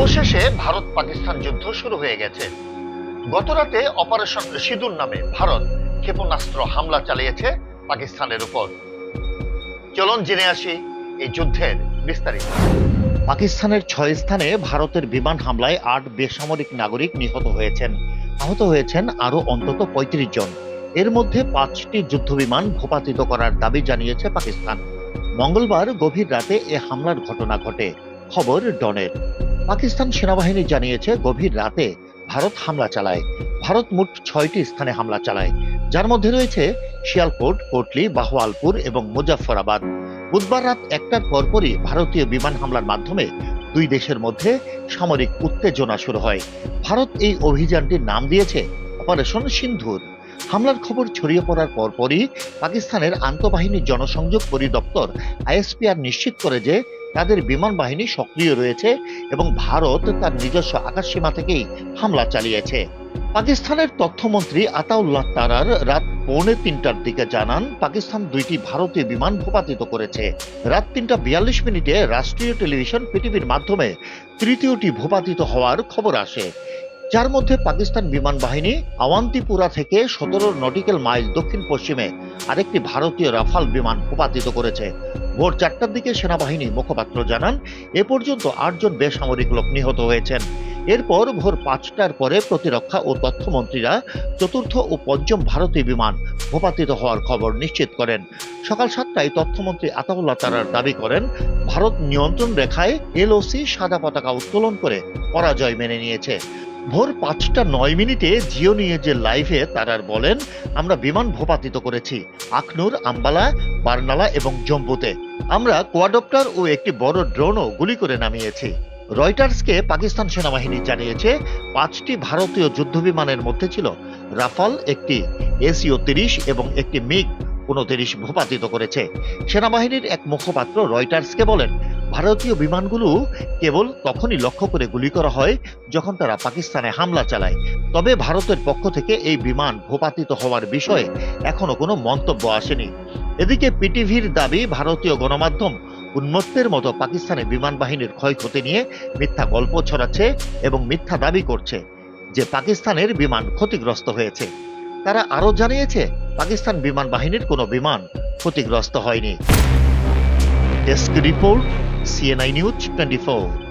অবশেষে ভারত পাকিস্তান যুদ্ধ শুরু হয়ে গেছে। গতরাতে অপারেশন সিঁদুর নামে ভারত ক্ষেপণাস্ত্র হামলা চালিয়েছে পাকিস্তানের উপর। চলুন জেনে আসি এই যুদ্ধের বিস্তারিত। পাকিস্তানের ছয় স্থানে ভারতের বিমান হামলায় আট বেসামরিক নাগরিক নিহত হয়েছেন। আহত হয়েছেন আরও অন্তত পঁয়ত্রিশ জন। এর মধ্যে পাঁচটি যুদ্ধবিমান ভূপাতিত করার দাবি জানিয়েছে পাকিস্তান। মঙ্গলবার গভীর রাতে এ হামলার ঘটনা ঘটে। খবর ডনের। পাকিস্তান সেনাবাহিনী জানিয়েছে, গভীর রাতে ভারত হামলা চালায়। ভারত মোট ছয়টি স্থানে হামলা চালায়। যার মধ্যে রয়েছে শিয়ালকোট, কোটলি, বাহওয়ালপুর এবং মুজাফফরাবাদ। বুধবার রাত একটার পরপরই ভারতীয় বিমান হামলার মাধ্যমে দুই দেশের মধ্যে সামরিক উত্তেজনা শুরু হয়। ভারত এই অভিযানটির নাম দিয়েছে অপারেশন সিন্ধুর। হামলার খবর ছড়িয়ে পড়ার পরপরই পাকিস্তানের আন্তঃবাহিনী জনসংযোগ পরিদপ্তর আইএসপিআর নিশ্চিত করে যে তাদের বিমান বাহিনী সক্রিয় রয়েছে এবং ভারত তার নিজস্ব আকাশসীমা থেকেই হামলা চালিয়েছে। পাকিস্তানের তথ্যমন্ত্রী আতাউল্লাহ তারার রাত পৌনে তিনটার দিকে জানান, পাকিস্তান দুইটি ভারতীয় বিমান ভূপাতিত করেছে। রাত তিনটা বিয়াল্লিশ মিনিটে রাষ্ট্রীয় টেলিভিশন পৃথিবীর মাধ্যমে তৃতীয়টি ভূপাতিত হওয়ার খবর আসে। যার মধ্যে পাকিস্তান বিমান বাহিনী আওয়ান্তিপুরা থেকে সতেরো নটিক্যাল মাইল দক্ষিণ পশ্চিমে আরেকটি ভারতীয় রাফাল বিমান ভূপাতিত করেছে। ভোর চারটার দিকে সেনাবাহিনী মুখপাত্র জানান, এ পর্যন্ত আটজন বেসামরিক লোক নিহত হয়েছেন। এরপর ভোর পাঁচটার পরে প্রতিরক্ষা ও তথ্যমন্ত্রীরা চতুর্থ ও পঞ্চম ভারতীয় বিমান ভূপাতিত হওয়ার খবর নিশ্চিত করেন। সকাল সাতটায় তথ্যমন্ত্রী আতাউল্লাহ তারার দাবি করেন, ভারত নিয়ন্ত্রণ রেখায় এলওসি সাদা পতাকা উত্তোলন করে পরাজয় মেনে নিয়েছে। ভোর পাঁচটা নয় মিনিটে জিও নিউজের লাইভে তারার বলেন, আমরা বিমান ভূপাতিত করেছি আখনুর আম্বালা, বার্নালা এবং জম্বুতে। আমরা কোয়াডপ্টার ও একটি বড় ড্রোনও গুলি করে নামিয়েছি। রয়টার্সকে পাকিস্তান সেনাবাহিনী জানিয়েছে, পাঁচটি ভারতীয় যুদ্ধবিমানের মধ্যে ছিল রাফাল, একটি এসিও তিরিশ এবং একটি মিগ উনতিরিশ ভূপাতিত করেছে। সেনাবাহিনীর এক মুখপাত্র রয়টার্সকে বলেন ভারতীয় বিমানগুলো কেবল তখনই লক্ষ্য করে গুলি করা হয় যখন তারা পাকিস্তানে হামলা চালায়। তবে ভারতের পক্ষ থেকে এই বিমান ভূপাতিত হওয়ার বিষয়ে এখনও কোনো মন্তব্য আসেনি। এদিকে পিটিভির দাবি, ভারতীয় গণমাধ্যম উন্মত্তের মতো পাকিস্তানে বিমান বাহিনীর ক্ষয়ক্ষতি নিয়ে মিথ্যা গল্প ছড়াচ্ছে এবং মিথ্যা দাবি করছে যে পাকিস্তানের বিমান ক্ষতিগ্রস্ত হয়েছে। তারা আরও জানিয়েছে, পাকিস্তান বিমান বাহিনীর কোনো বিমান ক্ষতিগ্রস্ত হয়নি। Desk report CNI News 24.